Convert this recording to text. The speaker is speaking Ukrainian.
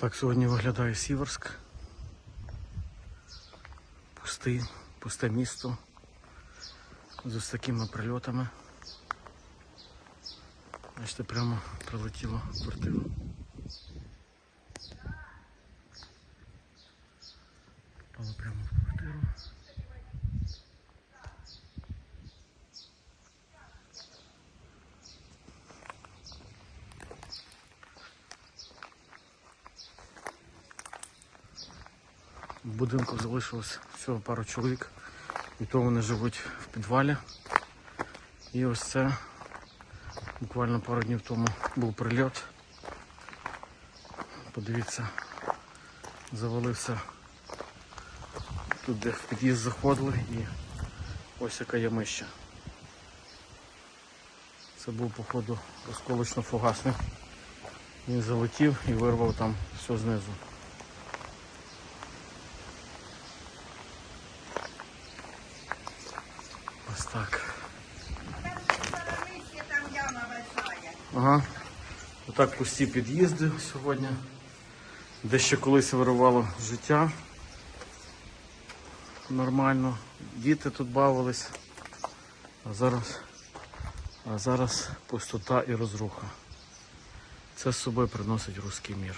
Так сьогодні виглядає Сіверськ. Пустий, пусте місто. З ось такими прильотами. Бачите, прямо прилетіло квартиру. Попало прямо в квартиру. В будинку залишилось всього пару чоловік, і то вони живуть в підвалі. І ось це буквально пару днів тому був прильот. Подивіться, завалився тут, де в під'їзд заходили, і ось яка ямища. Це був, походу, осколочно-фугасник. Він залетів і вирвав там все знизу. Так. Ага. Отак пусті під'їзди сьогодні. Де ще колись вирувало життя. Нормально. Діти тут бавились. А зараз, а зараз пустота і розруха. Це з собою приносить руський мір.